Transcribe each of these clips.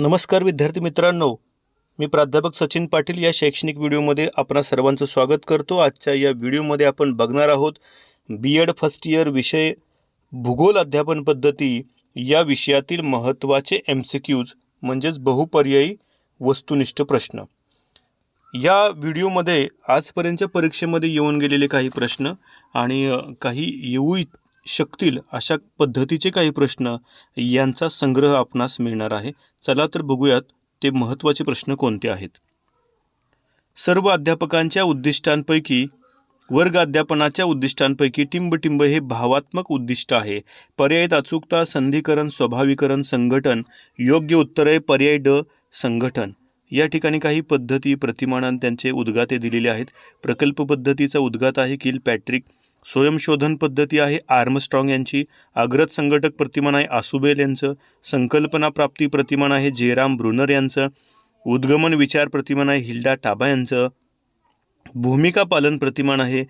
नमस्कार विद्यार्थी मित्रांनो. मी प्राध्यापक सचिन पाटील या शैक्षणिक व्हिडिओमध्ये आपणा सर्वांचं स्वागत करतो. आजच्या या व्हिडिओमध्ये आपण बघणार आहोत बी एड फर्स्ट इयर विषय भूगोल अध्यापन पद्धती या विषयातील महत्त्वाचे एम सी क्यूज म्हणजेच बहुपर्यायी वस्तुनिष्ठ प्रश्न. या व्हिडिओमध्ये आजपर्यंतच्या परीक्षेमध्ये येऊन गेलेले काही प्रश्न आणि काही येऊ शकतील अशा पद्धतीचे काही प्रश्न यांचा संग्रह आपणास मिळणार आहे. चला तर बघूयात ते महत्त्वाचे प्रश्न कोणते आहेत. सर्व अध्यापकांच्या उद्दिष्टांपैकी वर्ग अध्यापनाच्या उद्दिष्टांपैकी टिंबटिंब हे भावात्मक उद्दिष्ट आहे. पर्यायत अचूकता संधीकरण स्वभाविकरण संघटन योग्य उत्तरे पर्याय ड संघटन. या ठिकाणी काही पद्धती प्रतिमानान त्यांचे उद्गाते दिलेले आहेत. प्रकल्प पद्धतीचा उद्गात आहे किल पॅट्रिक स्वयंशोधन पद्धती आहे. आर्मस्ट्रॉंग यांची अग्रज संघटक प्रतिमान आहे आसुबेल यांचं संकल्पना प्राप्ती प्रतिमान आहे जेराम ब्रुनर यांचं उद्गमन विचार प्रतिमान आहे हिल्डा टाबा यांचं भूमिका पालन प्रतिमान आहे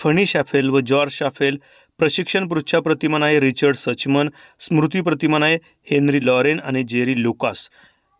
फणी शाफेल व जॉर्ज शाफेल प्रशिक्षण पृच्छा प्रतिमान आहे रिचर्ड सचमन स्मृती प्रतिमान आहे हेनरी लॉरेन आणि जेरी लुकास.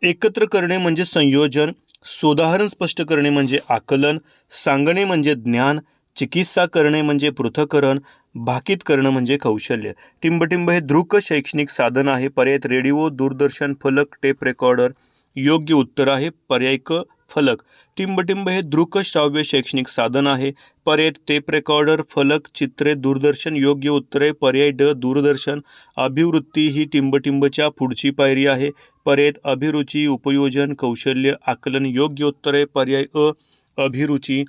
एकत्र करणे म्हणजे संयोजन सोदाहरण स्पष्ट करणे म्हणजे आकलन सांगणे म्हणजे ज्ञान चिकित्सा करणे म्हणजे पृथक्करण भाकीत करणं म्हणजे कौशल्य. टिंबटिंब हे दृक शैक्षणिक साधन आहे. पर्यायत रेडिओ दूरदर्शन फलक टेप रेकॉर्डर योग्य उत्तर आहे. पर्याय क फलक. टिंबटिंब हे दृक श्राव्य शैक्षणिक साधन आहे. पर्याय टेप रेकॉर्डर फलक चित्रे दूरदर्शन योग्य उत्तरे पर्याय ड दूरदर्शन अभिवृत्ती ही टिंबटिंबच्या पुढची पायरी आहे. पर्यायत अभिरुची उपयोजन कौशल्य आकलन योग्य उत्तरे पर्याय अ अभिरुची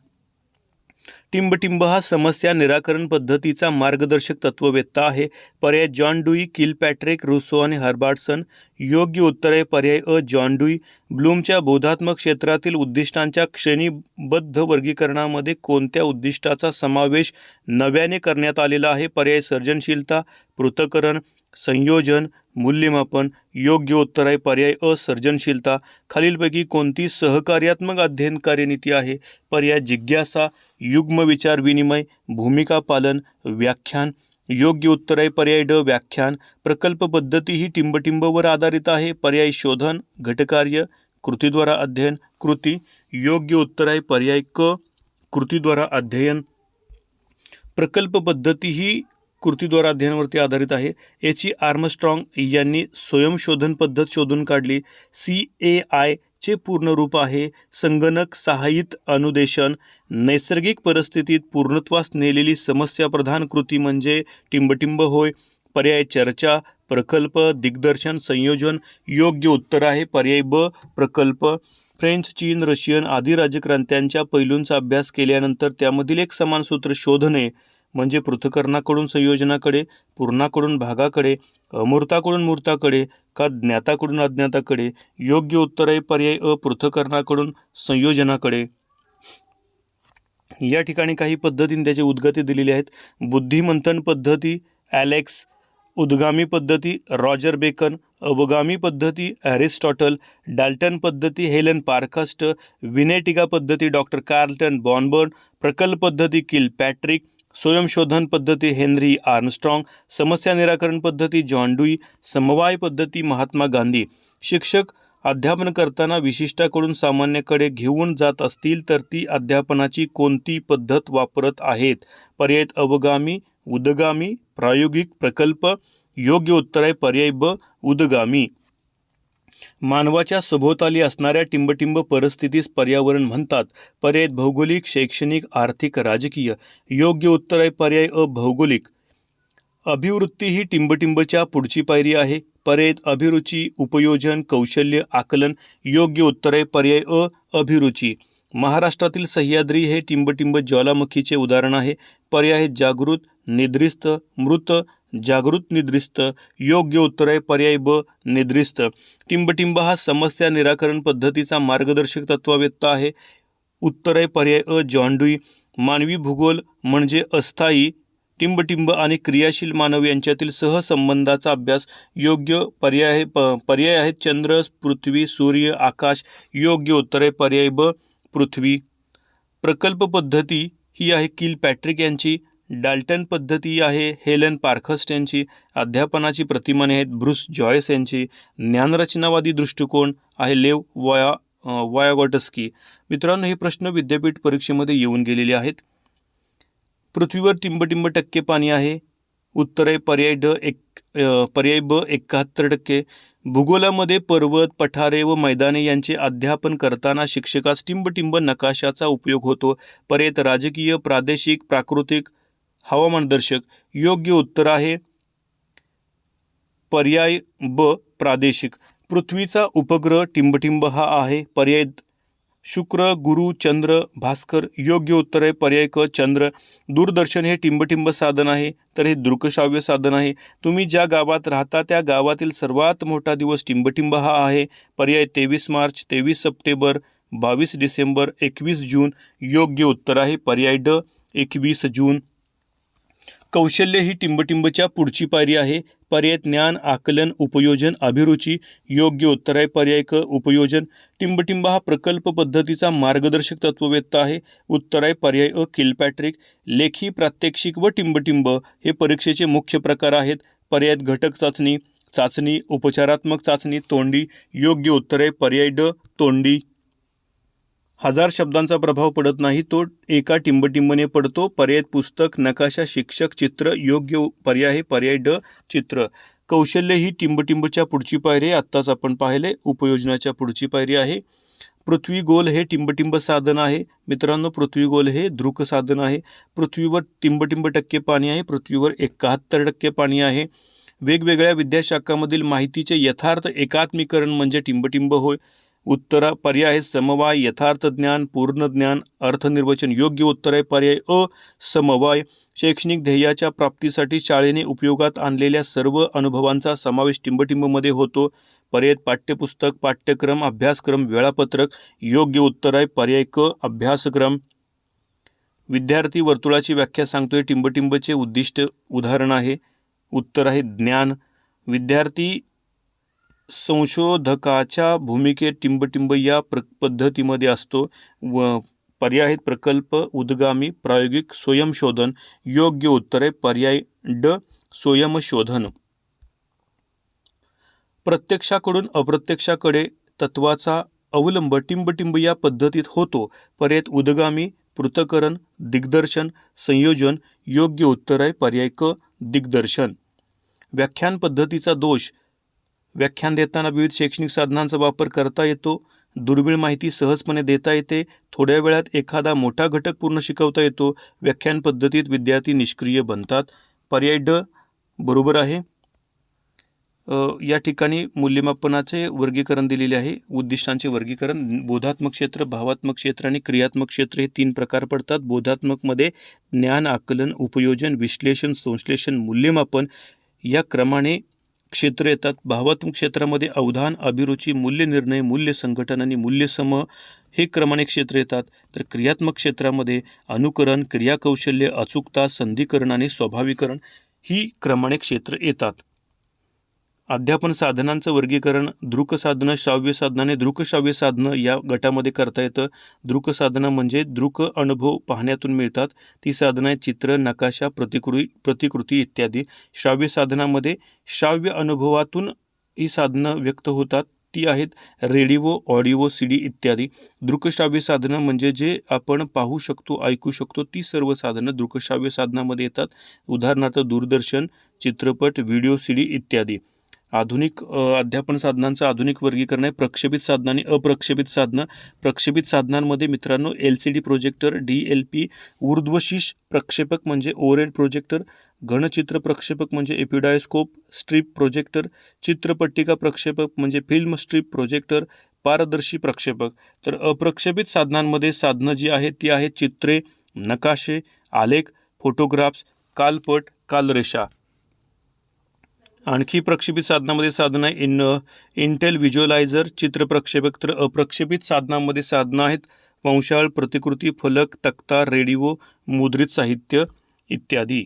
टिंबटिंब हा समस्या निराकरण पद्धतीचा मार्गदर्शक तत्ववेत्ता आहे. पर्याय जॉन डुई किलपॅट्रिक रुसो आणि हर्बार्टसन योग्य उत्तर आहे पर्याय अ जॉन डुई. ब्लूमच्या बोधात्मक क्षेत्रातील उद्दिष्टांच्या श्रेणीबद्ध वर्गीकरणामध्ये कोणत्या उद्दिष्टाचा समावेश नव्याने करण्यात आलेला आहे? पर्याय सर्जनशीलता पृथक्करण संयोजन मूल्यमापन योग्य उत्तर आहे पर्याय असर्जनशीलता. खालीलपैकी कोणती सहकार्यात्मक अध्ययन कार्यनीती आहे? पर्याय जिज्ञासा युग्म विचार विनिमय भूमिका पालन व्याख्यान. योग्य उत्तर आहे पर्याय ड व्याख्यान. प्रकल्प पद्धती ही टिंबटिंबवर आधारित आहे. पर्याय शोधन घटकार्य कृतीद्वारा अध्ययन कृती. योग्य उत्तर आहे पर्याय क कृतीद्वारा अध्ययन. प्रकल्प पद्धती ही कृतीद्वारा अध्ययनावरती आधारित आहे. याची आर्मस्ट्रॉंग यांनी स्वयंशोधन पद्धत शोधून काढली. सी ए आय चे पूर्ण रूप आहे. संगणक सहाय्यित अनुदेशन. नैसर्गिक परिस्थितीत पूर्णत्वास नेलेली समस्याप्रधान कृती म्हणजे टिंबटिंब होय. पर्याय चर्चा प्रकल्प दिग्दर्शन संयोजन योग्य उत्तर आहे. पर्याय ब प्रकल्प. फ्रेंच चीन रशियन आदी राजक्रांत्यांच्या पैलूंचा अभ्यास केल्यानंतर त्यामधील एक समान सूत्र शोधणे म्हणजे पृथकरणाकडून संयोजनाकडे पूर्णाकडून भागाकडे अमूर्ताकडून मूर्ताकडे का ज्ञाताकडून अज्ञाताकडे योग्य उत्तर आहे पर्याय अ पृथकरणाकडून संयोजनाकडे. या ठिकाणी काही पद्धतीने त्याचे उद्गती दिलेली आहेत. बुद्धिमंथन पद्धती ॲलेक्स. उद्गामी पद्धती रॉजर बेकन. अवगामी पद्धती ॲरिस्टॉटल. डाल्टन पद्धती हेलन पार्कस्ट. विनेटिका पद्धती डॉक्टर कार्लटन बॉनबर्न. प्रकल्प पद्धती किल पॅट्रिक स्वयंशोधन पद्धती हेनरी आर्मस्ट्रॉंग समस्या निराकरण पद्धती जॉन डुई समवाय पद्धती महात्मा गांधी. शिक्षक अध्यापन करताना विशिष्टाकडून सामान्याकडे घेऊन जात असतील तर ती अध्यापनाची कोणती पद्धत वापरत आहेत? पर्यायत अवगामी उदगामी प्रायोगिक प्रकल्प योग्य उत्तर आहे पर्याय ब उदगामी. मानवाच्या सभोवताली असणाऱ्या टिंबटिंब परिस्थितीस पर्यावरण म्हणतात. पर्याय भौगोलिक शैक्षणिक आर्थिक राजकीय. योग्य उत्तर आहे पर्याय अ भौगोलिक अभिवृत्ती ही टिंबटिंबच्या पुढची पायरी आहे. पर्याय अभिरुची उपयोजन कौशल्य आकलन योग्य उत्तर आहे पर्याय अ अभिरुची. महाराष्ट्रातील सह्याद्री हे टिंबटिंब ज्वालामुखीचे उदाहरण आहे. पर्याय जागृत निद्रिस्त मृत जागृत निद्रिस्त योग्य उत्तर आहे पर्याय ब निद्रिस्त. टिंबटिंब हा समस्या निराकरण पद्धतीचा मार्गदर्शक तत्ववेत्ता आहे. उत्तर आहे पर्याय अ जॉन्डुई. मानवी भूगोल म्हणजे अस्थायी टिंबटिंब आणि क्रियाशील मानव यांच्यातील सहसंबंधाचा अभ्यास. योग्य पर्याय प पर्याय आहेत चंद्र पृथ्वी सूर्य आकाश. योग्य उत्तर आहे पर्याय ब पृथ्वी. प्रकल्प पद्धती ही आहे किल पॅट्रिक यांची. डाल्टन पद्धती आहे हेलन पार्खस्ट यांची अध्यापनाची प्रतिमाने आहेत ब्रुस जॉयस यांची ज्ञानरचनावादी दृष्टिकोन आहे लेव वया वायागॉटस्की. मित्रांनो हे प्रश्न विद्यापीठ परीक्षेमध्ये येऊन गेलेले आहेत. पृथ्वीवर टिंबटिंब टक्के पाणी आहे. उत्तर आहे पर्याय ड एक पर्याय ब एकाहत्तर टक्के. भूगोलामध्ये पर्वत पठारे व मैदाने यांचे अध्यापन करताना शिक्षकास टिंबटिंब नकाशाचा उपयोग होतो. पर्याय राजकीय प्रादेशिक प्राकृतिक हवामानदर्शक योग्य उत्तर आहे. पर्याय ब प्रादेशिक. पृथ्वीचा उपग्रह टिंबटिंब हा आहे. पर्याय शुक्र गुरु चंद्र भास्कर. योग्य उत्तर आहे. पर्याय क चंद्र. दूरदर्शन हे टिंबटिंब साधन आहे. तर हे दृकश्राव्य साधन आहे. तुम्ही ज्या गावात राहता त्या गावातील सर्वात मोठा दिवस टिंबटिंब हा आहे. पर्याय तेवीस मार्च तेवीस सप्टेंबर बावीस डिसेंबर एकवीस जून. योग्य उत्तर आहे. पर्याय ड एकवीस जून. कौशल्य ही टिंबटिंबच्या पुढची पायरी आहे. पर्याय ज्ञान आकलन उपयोजन अभिरुची योग्य उत्तर आहे पर्याय क उपयोजन. टिंबटिंब हा प्रकल्प पद्धतीचा मार्गदर्शक तत्ववेत्ता आहे. उत्तर आहे पर्याय अ किलपॅट्रिक लेखी प्रात्यक्षिक व टिंबटिंब हे परीक्षेचे मुख्य प्रकार आहेत. पर्याय घटक चाचणी चाचणी उपचारात्मक चाचणी तोंडी योग्य उत्तर आहे पर्याय ड तोंडी हजार शब्दांचा प्रभाव पडत नाही तो एका टिंबटिंबने पडतो. पर्याय पुस्तक नकाशा शिक्षक चित्र योग्य पर्याय पर्याय ड चित्र. कौशल्य ही टिंबटिंबच्या पुढची पायरी आहे. आत्ताच आपण पाहिले उपयोजनाच्या पुढची पायरी आहे. पृथ्वी गोल हे टिंबटिंब साधन आहे. मित्रांनो पृथ्वी गोल हे दृक साधन आहे. पृथ्वीवर टिंबटिंब टक्के पाणी आहे. पृथ्वीवर एकाहत्तर टक्के पाणी आहे. वेगवेगळ्या विद्याशाखामधील माहितीचे यथार्थ एकात्मीकरण म्हणजे टिंबटिंब होय. उत्तर पर्याय आहे समवाय यथार्थ ज्ञान पूर्ण ज्ञान अर्थनिर्वचन योग्य उत्तर आहे पर्याय अ समवाय. शैक्षणिक ध्येयाच्या प्राप्तीसाठी शाळेने उपयोगात आणलेल्या सर्व अनुभवांचा समावेश टिंबटिंबमध्ये होतो. पर्याय पाठ्यपुस्तक पाठ्यक्रम अभ्यासक्रम वेळापत्रक योग्य उत्तर आहे पर्याय क अभ्यासक्रम. विद्यार्थी वर्तुळाची व्याख्या सांगतोय. टिंबटिंबचे उद्दिष्ट उदाहरण आहे. उत्तर आहे ज्ञान. विद्यार्थी संशोधकाच्या भूमिकेत टिंबटिंब या प्र पद्धतीमध्ये असतो. व पर्यायित प्रकल्प उद्गामी प्रायोगिक स्वयंशोधन योग्य उत्तर आहे पर्याय ड स्वयंशोधन. प्रत्यक्षाकडून अप्रत्यक्षाकडे तत्वाचा अवलंब टिंबटिंब या पद्धतीत होतो. पर्याय उद्गामी पृथकरण दिग्दर्शन संयोजन योग्य उत्तर आहे पर्याय क दिग्दर्शन. व्याख्यान पद्धतीचा दोष व्याख्यान देताना विविध शैक्षणिक साधनांचा वापर करता येतो. दुर्मिळ माहिती सहजपणे देता येते. थोड्या वेळात एखादा मोठा घटक पूर्ण शिकवता येतो. व्याख्यान पद्धतीत विद्यार्थी निष्क्रिय बनतात. पर्याय ड बरोबर आहे. या ठिकाणी मूल्यमापनाचे वर्गीकरण दिलेले आहे. उद्दिष्टांचे वर्गीकरण बोधात्मक क्षेत्र भावात्मक क्षेत्र आणि क्रियात्मक क्षेत्र हे तीन प्रकार पडतात. बोधात्मकमध्ये ज्ञान आकलन उपयोजन विश्लेषण संश्लेषण मूल्यमापन या क्रमाने क्षेत्र येतात. भावात्मक क्षेत्रामध्ये अवधान अभिरुची मूल्य निर्णय मूल्य संघटन आणि मूल्यसम हे क्रमाने क्षेत्र येतात. तर क्रियात्मक क्षेत्रामध्ये अनुकरण क्रियाकौशल्य अचूकता संधीकरण आणि स्वाभाविकरण ही क्रमाने क्षेत्र येतात. अध्यापन साधनांचं वर्गीकरण दृक साधनं श्राव्य साधनं आणि दृकश्राव्य साधनं या गटामध्ये करता येतं. दृक साधनं म्हणजे दृक अनुभव पाहण्यातून मिळतात. ती साधनं आहे चित्र नकाशा प्रतिकृती प्रतिकृती इत्यादी. श्राव्य साधनामध्ये श्राव्य अनुभवातून ही साधनं व्यक्त होतात. ती आहेत रेडिओ ऑडिओ सी डी इत्यादी. दृकश्राव्य साधनं म्हणजे जे आपण पाहू शकतो ऐकू शकतो ती सर्व साधनं दृकश्राव्य साधनामध्ये येतात. उदाहरणार्थ दूरदर्शन चित्रपट व्हिडिओ सी डी इत्यादी. आधुनिक अध्यापन साधनांचं आधुनिक वर्गीकरण आहे. प्रक्षेपित साधनं आणि अप्रक्षेपित साधनं. प्रक्षेपित साधनांमध्ये मित्रांनो L C D projector D L P ऊर्ध्वशीष प्रक्षेपक म्हणजे ओरेड प्रोजेक्टर घनचित्र प्रक्षेपक म्हणजे एपिडायोस्कोप स्ट्रीप प्रोजेक्टर चित्रपट्टिका प्रक्षेपक म्हणजे फिल्म स्ट्रीप प्रोजेक्टर पारदर्शी प्रक्षेपक. तर अप्रक्षेपित साधनांमध्ये साधनं जी आहेत ती आहेत चित्रे नकाशे आलेख फोटोग्राफ्स कालपट कालरेषा. आणखी प्रक्षेपित साधनामध्ये साधनं आहे इन इंटेल व्हिज्युअलायझर चित्रप्रक्षेपक तर अप्रक्षेपित साधनामध्ये साधनं आहेत. वंशाळ प्रतिकृती फलक तक्ता रेडिओ मुद्रित साहित्य इत्यादी.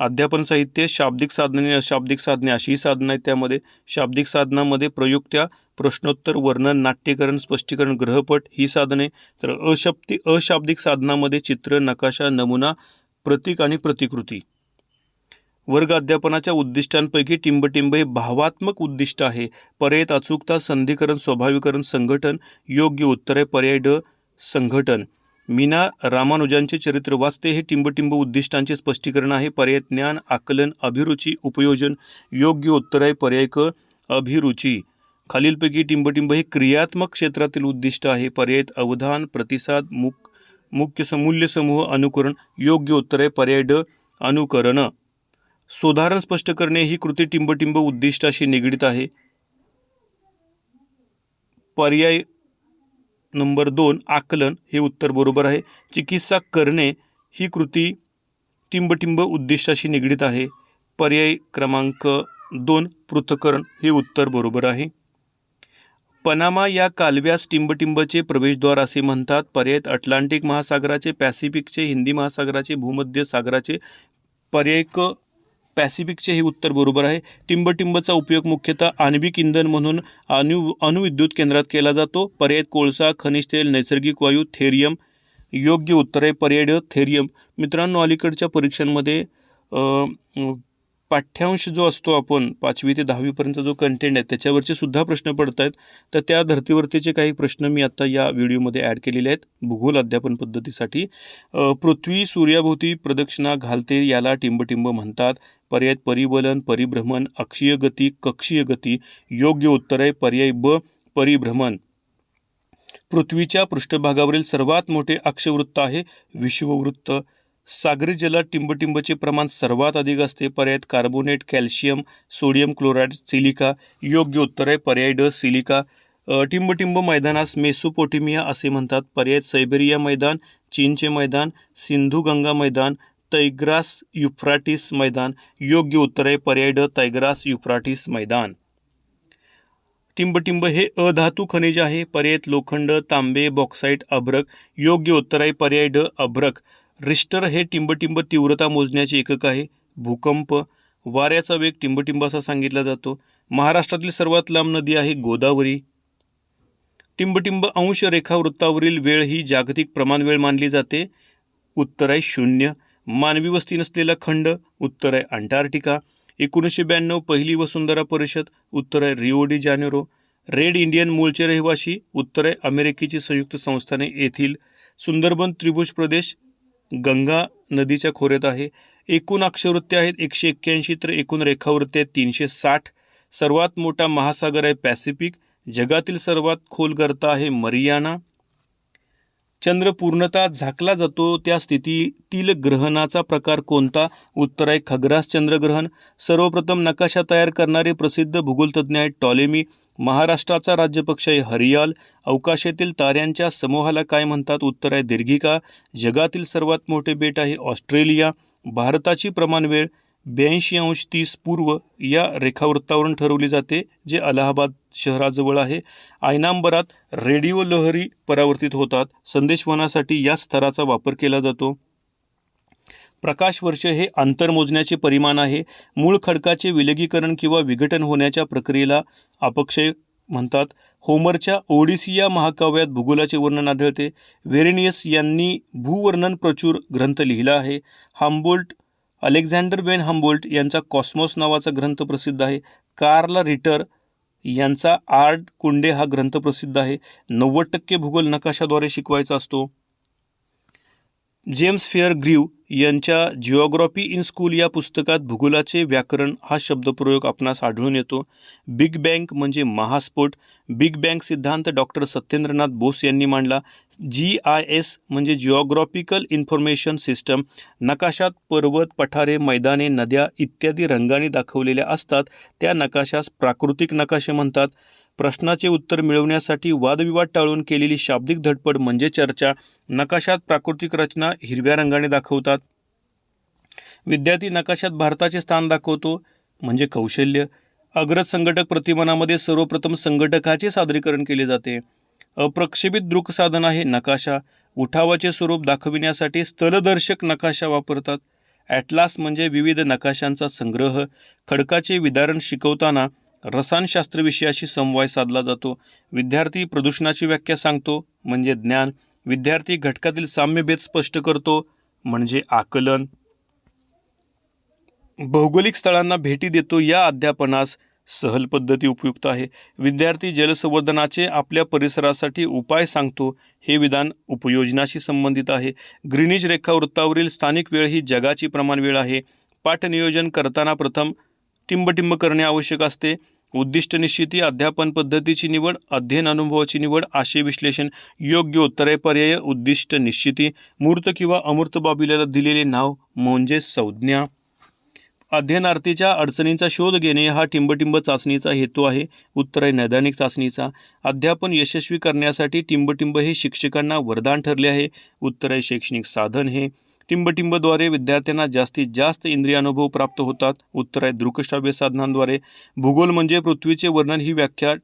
अध्यापन साहित्य शाब्दिक साधने अशाब्दिक साधने अशीही साधनं आहेत त्यामध्ये. शाब्दिक साधनामध्ये प्रयुक्त्या प्रश्नोत्तर वर्णन नाट्यकरण स्पष्टीकरण ग्रहपट ही साधने. तर अशब्दी अशाब्दिक साधनामध्ये चित्र नकाशा नमुना प्रतीक आणि प्रतिकृती. वर्ग अध्यापनाच्या उद्दिष्टांपैकी टिंबटिंब हे भावात्मक उद्दिष्ट आहे. पर्यायत अचूकता संधीकरण स्वभाविकरण संघटन योग्य उत्तरे पर्याय ड संघटन. मीना रामानुजांचे चरित्र वाचते हे टिंबटिंब उद्दिष्टांचे स्पष्टीकरण आहे. पर्याय ज्ञान आकलन अभिरुची उपयोजन योग्य उत्तर आहे पर्याय क अभिरुची. खालीलपैकी टिंबटिंब हे क्रियात्मक क्षेत्रातील उद्दिष्ट आहे. पर्यायत अवधान प्रतिसाद मुक मुख्य समूल्य समूह अनुकरण योग्य उत्तर आहे पर्याय ड अनुकरण. सुधारण स्पष्ट करणे ही कृती टिंबटिंब उद्दिष्टाशी निगडीत आहे. पर्याय नंबर दोन आकलन हे उत्तर बरोबर आहे. चिकित्सा करणे ही कृती टिंबटिंब उद्दिष्टाशी निगडीत आहे. पर्याय क्रमांक दोन पृथक्करण हे उत्तर बरोबर आहे. पनामा या कालव्यास टिंबटिंबचे प्रवेशद्वार असे म्हणतात. पर्यायत अटलांटिक महासागराचे पॅसिफिकचे हिंदी महासागराचे भूमध्य सागराचे पर्याय क पॅसिफिकचे हे उत्तर बरोबर आहे. टिंबटिंबचा उपयोग मुख्यतः आण्विक इंधन म्हणून अणु अणुविद्युत केंद्रात केला जातो. पर्याय कोळसा खनिज तेल नैसर्गिक वायू थेरियम योग्य उत्तर आहे पर्याय थेरियम. मित्रांनो अलीकडच्या परीक्षांमध्ये पाठ्यांश जो असतो आपण पाचवी ते दहावीपर्यंत जो कंटेंट आहे त्याच्यावरचे सुद्धा प्रश्न पडत आहेत तर त्या धर्तीवरतीचे काही प्रश्न मी आता या व्हिडिओमध्ये ॲड केलेले आहेत भूगोल अध्यापन पद्धतीसाठी. पृथ्वी सूर्याभोवती प्रदक्षिणा घालते याला टिंबटिंब म्हणतात. पर्याय परिवलन परिभ्रमण अक्षीय गती कक्षीय गती योग्य उत्तर आहे पर्याय ब परिभ्रमण. पृथ्वीच्या पृष्ठभागावरील सर्वात मोठे अक्षवृत्त आहे विश्ववृत्त. सागरी जलात टिंबटिंबचे प्रमाण सर्वात अधिक असते. पर्यायात carbonate calcium sodium chloride silica. योग्य उत्तर आहे पर्याय ड सिलिका. टिंबटिंब मैदानास मेसोपोटेमिया असे म्हणतात. पर्याय सायबेरिया मैदान चीनचे मैदान सिंधू गंगा मैदान तैग्रास युफ्राटिस मैदान. योग्य उत्तर आहे पर्याय ड तैग्रास युफ्राटिस मैदान. टिंबटिंब हे अधातू खनिज आहे. पर्यायत लोखंड तांबे बॉक्साईट अभ्रक. योग्य उत्तर आहे पर्याय ड अभ्रक. रिस्टर हे टिंबटिंब तीव्रता मोजण्याचे एकक आहे. भूकंप वाऱ्याचा वेग टिंबटिंब असा सांगितला जातो. महाराष्ट्रातील सर्वात लांब नदी आहे गोदावरी. टिंबटिंब अंश रेखावृत्तावरील वेळ ही जागतिक प्रमाणवेळ मानली जाते. उत्तर आहे शून्य. मानवी वस्ती नसलेला खंड उत्तर आहे अंटार्क्टिका. एकोणीसशे ब्याण्णव पहिली वसुंधरा परिषद उत्तर आहे Rio de Janeiro. Red Indian मूळचे रहिवासी उत्तर आहे अमेरिकेची संयुक्त संस्थाने येथील सुंदरबन त्रिभुज प्रदेश गंगा नदीच्या खोऱ्यात आहे. एकूण अक्षवृत्ती आहेत एकशे एक्क्याऐंशी तर एकूण रेखावृत्ती आहेत तीनशे साठ. सर्वात मोठा महासागर आहे पॅसिफिक. जगातील सर्वात खोल गर्त आहे मरियाना. चंद्र पूर्णतः झाकला जातो त्या स्थितीतील ग्रहणाचा प्रकार कोणता? उत्तर आहे खग्रास चंद्रग्रहण. सर्वप्रथम नकाशा तयार करणारे प्रसिद्ध भूगोलतज्ञ आहेत टॉलेमी. महाराष्ट्राचा राज्यपक्ष आहे हरियाल. अवकाशातील ताऱ्यांच्या समूहाला काय म्हणतात? उत्तर आहे दीर्घिका. जगातील सर्वात मोठे बेट आहे ऑस्ट्रेलिया. भारताची प्रमाण वेळ ब्याऐंशी अंश तीस पूर्व या रेखावृत्तावरून ठरवली जाते जे अलाहाबाद शहराजवळ आहे. आयनांबरात रेडिओ लहरी परावर्तित होतात. संदेशवहनासाठी या स्तराचा वापर केला जातो. प्रकाश वर्ष हे अंतर मोजण्याचे परिमाण आहे. मूळ खडकाचे विलगीकरण किंवा विघटन होण्याच्या प्रक्रियेला अपक्षय म्हणतात. होमरच्या ओडिसी या महाकाव्यात भूगोलाचे वर्णन आढळते. व्हेरेनियस यांनी भूवर्णन प्रचूर ग्रंथ लिहिला आहे. हाम्बोल्ट अलेक्झांडर बेन हम्बोल्ट यांचा कॉस्मॉस नावाचा ग्रंथ प्रसिद्ध आहे. कार्ल रिटर यांचा आर्ट कुंडे हा ग्रंथ प्रसिद्ध आहे. नव्वद टक्के भूगोल नकाशाद्वारे शिकवायचा असतो. जेम्स फेअर ग्रीव यांच्या जिओग्रॉफी इन स्कूल या पुस्तकात भूगोलाचे व्याकरण हा शब्दप्रयोग आपणास आढळून येतो. बिग बँक म्हणजे महास्फोट. बिग बँक सिद्धांत डॉक्टर सत्येंद्रनाथ बोस यांनी मांडला. जी आय एस म्हणजे जिओग्रॉफिकल इन्फॉर्मेशन सिस्टम. नकाशात पर्वत पठारे मैदाने नद्या इत्यादी रंगाने दाखवलेल्या असतात. त्या नकाशास प्राकृतिक नकाशे म्हणतात. प्रश्नाचे उत्तर मिळवण्यासाठी वादविवाद टाळून केलेली शाब्दिक धडपड म्हणजे चर्चा नकाशात प्राकृतिक रचना हिरव्या रंगाने दाखवतात. विद्यार्थी नकाशात भारताचे स्थान दाखवतो म्हणजे कौशल्य. अग्रज संघटक प्रतिमानामध्ये सर्वप्रथम संघटकाचे सादरीकरण केले जाते. अप्रक्षेपित दृकसाधन आहे नकाशा. उठावाचे स्वरूप दाखविण्यासाठी स्थलदर्शक नकाशा वापरतात. ॲटलास म्हणजे विविध नकाशांचा संग्रह खडकाचे विदारण शिकवताना रसायनशास्त्र विषयाशी समवाय साधला जातो. विद्यार्थी प्रदूषणाची व्याख्या सांगतो म्हणजे ज्ञान. विद्यार्थी घटकातील साम्यभेद स्पष्ट करतो म्हणजे आकलन. भौगोलिक स्थळांना भेटी देतो या अध्यापनास सहल पद्धती उपयुक्त आहे. विद्यार्थी जलसंवर्धनाचे आपल्या परिसरासाठी उपाय सांगतो हे विधान उपयोजनाशी संबंधित आहे. ग्रीनिज रेखावृत्तावरील स्थानिक वेळ ही जगाची प्रमाण वेळ आहे. पाठनियोजन करताना प्रथम टिंबटिंब करणे आवश्यक असते. उद्दिष्ट निश्चिती अध्यापन पद्धतीची निवड अध्ययन अनुभवाची निवड आशय विश्लेषण योग्य उत्तरे पर्याय उद्दिष्ट निश्चिती मूर्त किंवा अमूर्त बाबीला दिलेले नाव म्हणजे संज्ञा. अध्ययनार्थीच्या अडचणींचा शोध घेणे हा टिंबटिंब चाचणीचा हेतू आहे. उत्तर आहे नैदानिक चाचणीचा. अध्यापन यशस्वी करण्यासाठी टिंबटिंब हे शिक्षकांना वरदान ठरले आहे. उत्तर आहे शैक्षणिक साधन हे. टिंबटिंबद्वारे विद्यार्थ्यांना जास्तीत जास्त इंद्रियानुभव प्राप्त होतात. उत्तर आहे दृकश्राव्य साधनांद्वारे. भूगोल म्हणजे पृथ्वीचे वर्णन ही व्याख्या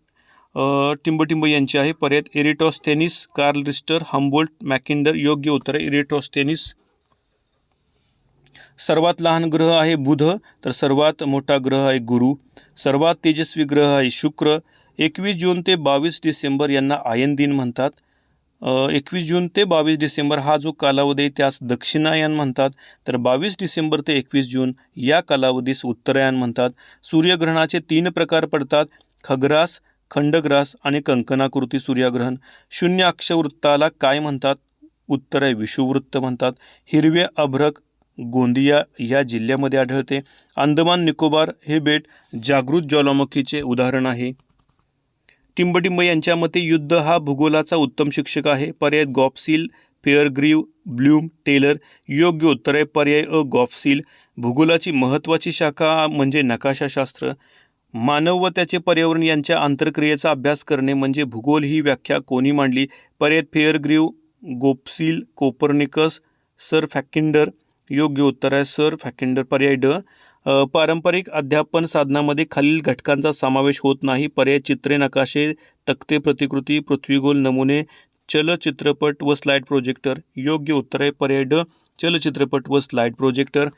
टिंबटिंब यांची आहे. पर्यात एरिटॉस्थेनिस कार्ल रिस्टर हम्बोल्ट मॅकिंडर योग्य उत्तर. आहे इरिटॉस्थेनिस सर्वात लहान ग्रह आहे बुध तर सर्वात मोठा ग्रह आहे गुरु. सर्वात तेजस्वी ग्रह आहे शुक्र. एकवीस जून ते बावीस डिसेंबर यांना आयन दिन म्हणतात. एकवीस जून ते बावीस डिसेंबर हा जो कालावधी आहे त्यास दक्षिणायन म्हणतात. तर बावीस डिसेंबर ते एकवीस जून या कालावधीस उत्तरायण म्हणतात. सूर्यग्रहणाचे तीन प्रकार पडतात. खग्रास खंडग्रास आणि कंकणाकृती सूर्यग्रहण. शून्य अक्षवृत्ताला काय म्हणतात? उत्तर आहे विषुववृत्त म्हणतात. हिरवे अभ्रक गोंदिया या जिल्ह्यामध्ये आढळते. अंदमान निकोबार हे बेट जागृत ज्वालामुखीचे उदाहरण आहे. टिंबटिंब यांच्या मते युद्ध हा भूगोलाचा उत्तम शिक्षक आहे. पर्याय गॉप्सिल फेअरग्रीव ब्लूम टेलर योग्य उत्तर आहे. पर्याय अ गॉप्सिल भूगोलाची महत्त्वाची शाखा म्हणजे नकाशाशास्त्र. मानव व त्याचे पर्यावरण यांच्या आंतरक्रियेचा अभ्यास करणे म्हणजे भूगोल ही व्याख्या कोणी मांडली? पर्याय फेअरग्रीव गोप्सिल कोपर्निकस सर फॅकिंडर योग्य उत्तर आहे. सर फॅकिंडर पर्याय ड पारंपरिक अध्यापन साधनामध्ये खालील घटकांचा समावेश होत नाही. पर्याय चित्रे नकाशे तक्ते प्रतिकृती पृथ्वीगोल नमुने चलचित्रपट व स्लाईड प्रोजेक्टर. योग्य उत्तर आहे पर्याय ड चलचित्रपट व स्लाईड प्रोजेक्टर.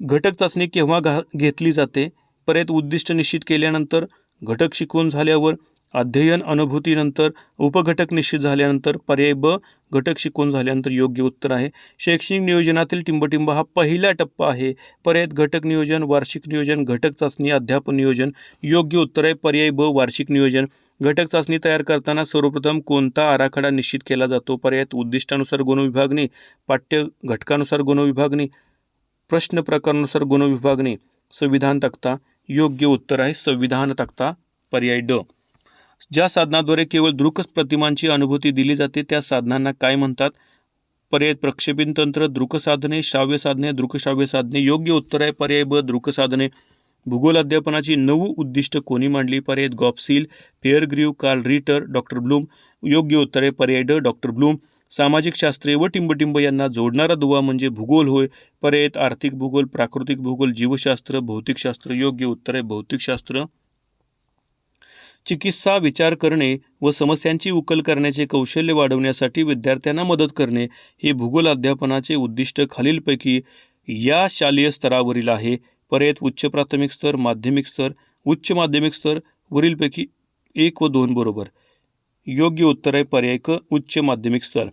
घटक चाचणी केव्हा घा घेतली जाते? पर्यायत उद्दिष्ट निश्चित केल्यानंतर घटक शिकवून झाल्यावर अध्ययन अनुभूतीनंतर उपघटक निश्चित झाल्यानंतर पर्याय ब घटक शिकून झाल्यानंतर योग्य उत्तर आहे. शैक्षणिक नियोजनातील टिंबटिंब हा पहिला टप्पा आहे. पर्याय घटक नियोजन वार्षिक नियोजन घटक चाचणी अध्यापन नियोजन योग्य उत्तर आहे. पर्याय ब वार्षिक नियोजन. घटक चाचणी तयार करताना सर्वप्रथम कोणता आराखडा निश्चित केला जातो? पर्याय उद्दिष्टानुसार गुणविभागणी पाठ्य घटकानुसार गुणविभागणी प्रश्न प्रकारानुसार गुणविभागणी संविधान तक्ता योग्य उत्तर आहे. संविधान तक्ता पर्याय ड. ज्या साधनाद्वारे केवळ दृक प्रतिमांची अनुभूती दिली जाते त्या साधनांना काय म्हणतात? पर्याय प्रक्षेपण तंत्र दृक साधने श्राव्य साधने दृकश्राव्य साधने. योग्य उत्तर आहे पर्याय ब दृक साधने. भूगोल अध्यापनाची नऊ उद्दिष्ट कोणी मांडली? पर्याय Gopsill Fairgrieve Carl Ritter doctor Bloom. योग्य उत्तर आहे पर्याय ड डॉक्टर ब्लूम. सामाजिक शास्त्रे व टिंबटिंब यांना जोडणारा दुवा म्हणजे भूगोल होय. पर्यायत आर्थिक भूगोल प्राकृतिक भूगोल जीवशास्त्र भौतिकशास्त्र. योग्य उत्तर आहे भौतिकशास्त्र. चिकित्सा विचार करणे व समस्यांची उकल करण्याचे कौशल्य वाढवण्यासाठी विद्यार्थ्यांना मदत करणे हे भूगोल अध्यापनाचे उद्दिष्ट खालीलपैकी या शालेय स्तरावरील आहे. पर्यायत उच्च प्राथमिक स्तर माध्यमिक स्तर उच्च माध्यमिक स्तर वरीलपैकी एक व दोन बरोबर. योग्य उत्तर आहे पर्याय क उच्च माध्यमिक स्तर.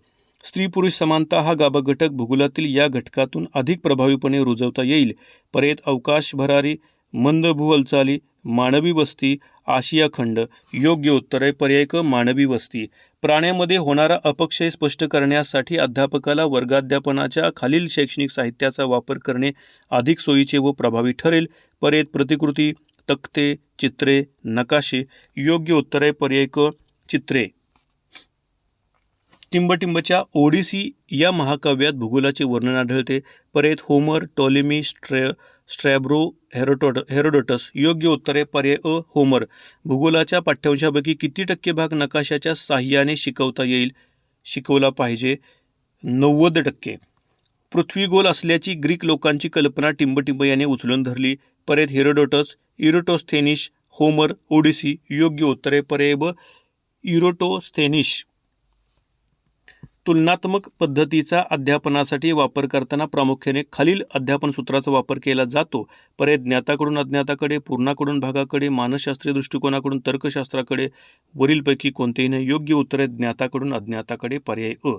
स्त्री पुरुष समानता हा गाभा घटक भूगोलातील या घटकातून अधिक प्रभावीपणे रुजवता येईल. पर्यायत अवकाश भरारी मंद भू हालचाली मानवी वस्ती आशिया खंड योग्य उत्तर आहे पर्याय क मानवी वस्ती. प्राण्यामध्ये होणारा अपक्षय स्पष्ट करण्यासाठी अध्यापकाला वर्गाध्यापनाच्या खालील शैक्षणिक साहित्याचा वापर करणे अधिक सोयीचे व प्रभावी ठरेल. परेत प्रतिकृती तक्ते चित्रे नकाशे योग्य उत्तर आहे पर्याय क चित्रे. टिंबटिंबच्या ओडिसी या महाकाव्यात भूगोलाचे वर्णन आढळते. परेत होमर टॉलिमी स्ट्रे स्ट्रॅब्रो हेरोटोट हेरोडोटस योग्य उत्तरे पर्याय अ होमर. भूगोलाच्या पाठ्यांशापैकी किती टक्के भाग नकाशाच्या साह्याने शिकवता येईल? शिकवला पाहिजे नव्वद टक्के. पृथ्वी गोल असल्याची ग्रीक लोकांची कल्पना टिंबटिंब याने उचलून धरली. परेत हेरोडोटस इरोटोस्थेनिश होमर ओडिसी योग्य उत्तरे परेब पर्याय ब इरोटोस्थेनिश. तुलनात्मक पद्धतीचा अध्यापनासाठी वापर करताना प्रामुख्याने खालील अध्यापन सूत्राचा वापर केला जातो. पर्याय ज्ञाताकडून अज्ञाताकडे पूर्णाकडून भागाकडे मानसशास्त्रीय दृष्टिकोनाकडून तर्कशास्त्राकडे वरीलपैकी कोणतेही नाही योग्य उत्तर आहे ज्ञाताकडून अज्ञाताकडे पर्याय अ.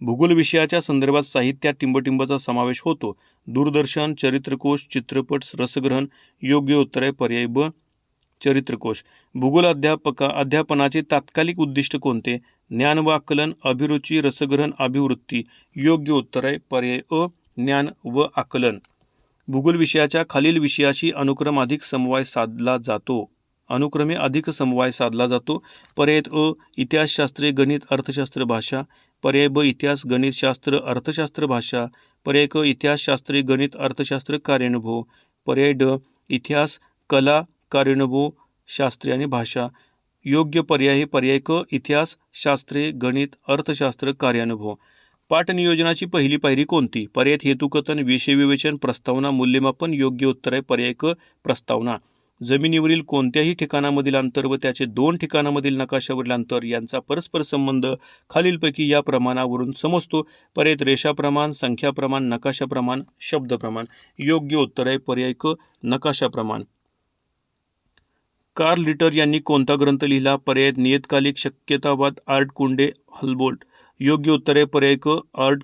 भूगोल विषयाच्या संदर्भात साहित्यात टिंबटिंबाचा समावेश होतो. दूरदर्शन चरित्रकोश चित्रपट रसग्रहण योग्य उत्तर आहे पर्याय ब चरित्रकोश. भूगोल अध्यापका अध्यापनाचे तात्कालिक उद्दिष्ट कोणते? ज्ञान व आकलन अभिरुची रसग्रहण अभिवृत्ती योग्य उत्तर आहे पर्याय अ ज्ञान व आकलन. भूगोल विषयाच्या खालील विषयाशी अनुक्रम अधिक समवाय साधला जातो. अनुक्रमे अधिक समवाय साधला जातो. पर्याय अ इतिहासशास्त्रे गणित अर्थशास्त्र भाषा. पर्याय ब इतिहास गणितशास्त्र अर्थशास्त्र भाषा. पर्याय क इतिहासशास्त्रे गणित अर्थशास्त्र कार्यानुभव. पर्याय ड इतिहास कला कार्यानुभव शास्त्रे आणि भाषा. योग्य पर्याय हे पर्याय क इतिहास शास्त्रे गणित अर्थशास्त्र कार्यानुभव. पाठ नियोजनाची पहिली पायरी कोणती? पर्याय हेतुकथन विषय विवेचन प्रस्तावना मूल्यमापन योग्य उत्तर आहे पर्याय क प्रस्तावना. जमिनीवरील कोणत्याही ठिकाणामधील अंतर व त्याचे दोन ठिकाणामधील नकाशावरील अंतर यांचा परस्पर संबंध खालीलपैकी या प्रमाणावरून समजतो. पर्याय रेषा प्रमाण संख्या प्रमाण नकाशा प्रमाण शब्द प्रमाण. योग्य उत्तर आहे पर्याय क नकाशा प्रमाण. कार्ल लिटर यांनी कोणता ग्रंथ लिहिला? पर्याय नियतकालिक शक्यतावाद आर्ट कुंडे हलबोल्ट. योग्य उत्तरे आहे पर्याय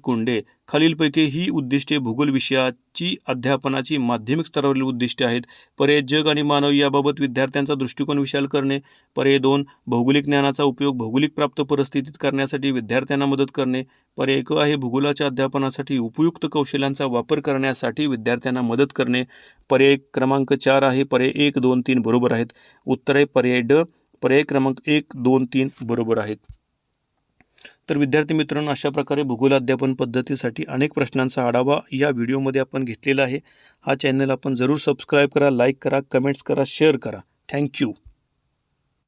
कुंडे खालीलपैकी ही उद्दिष्टे भूगोल विषयाची अध्यापनाची माध्यमिक स्तरावरील उद्दिष्टे आहेत. पर्याय जग आणि मानव याबाबत विद्यार्थ्यांचा दृष्टिकोन विशाल करणे. पर्याय दोन भौगोलिक ज्ञानाचा उपयोग भौगोलिक प्राप्त परिस्थितीत करण्यासाठी विद्यार्थ्यांना मदत करणे. पर्याय क आहे भूगोलाच्या अध्यापनासाठी उपयुक्त कौशल्यांचा वापर करण्यासाठी विद्यार्थ्यांना मदत करणे. पर्याय क्रमांक चार आहे पर्याय एक दोन तीन बरोबर आहेत. उत्तर आहे पर्याय ड पर्याय क्रमांक एक दोन तीन बरोबर आहेत. तर विद्यार्थी मित्रांनो अशा प्रकारे भूगोल अध्यापन पद्धतीसाठी अनेक प्रश्नांचा आढावा या व्हिडिओमध्ये आपण घेतलेला आहे. हा चॅनल आपण जरूर सबस्क्राईब करा लाईक करा कमेंट्स करा शेअर करा. थँक्यू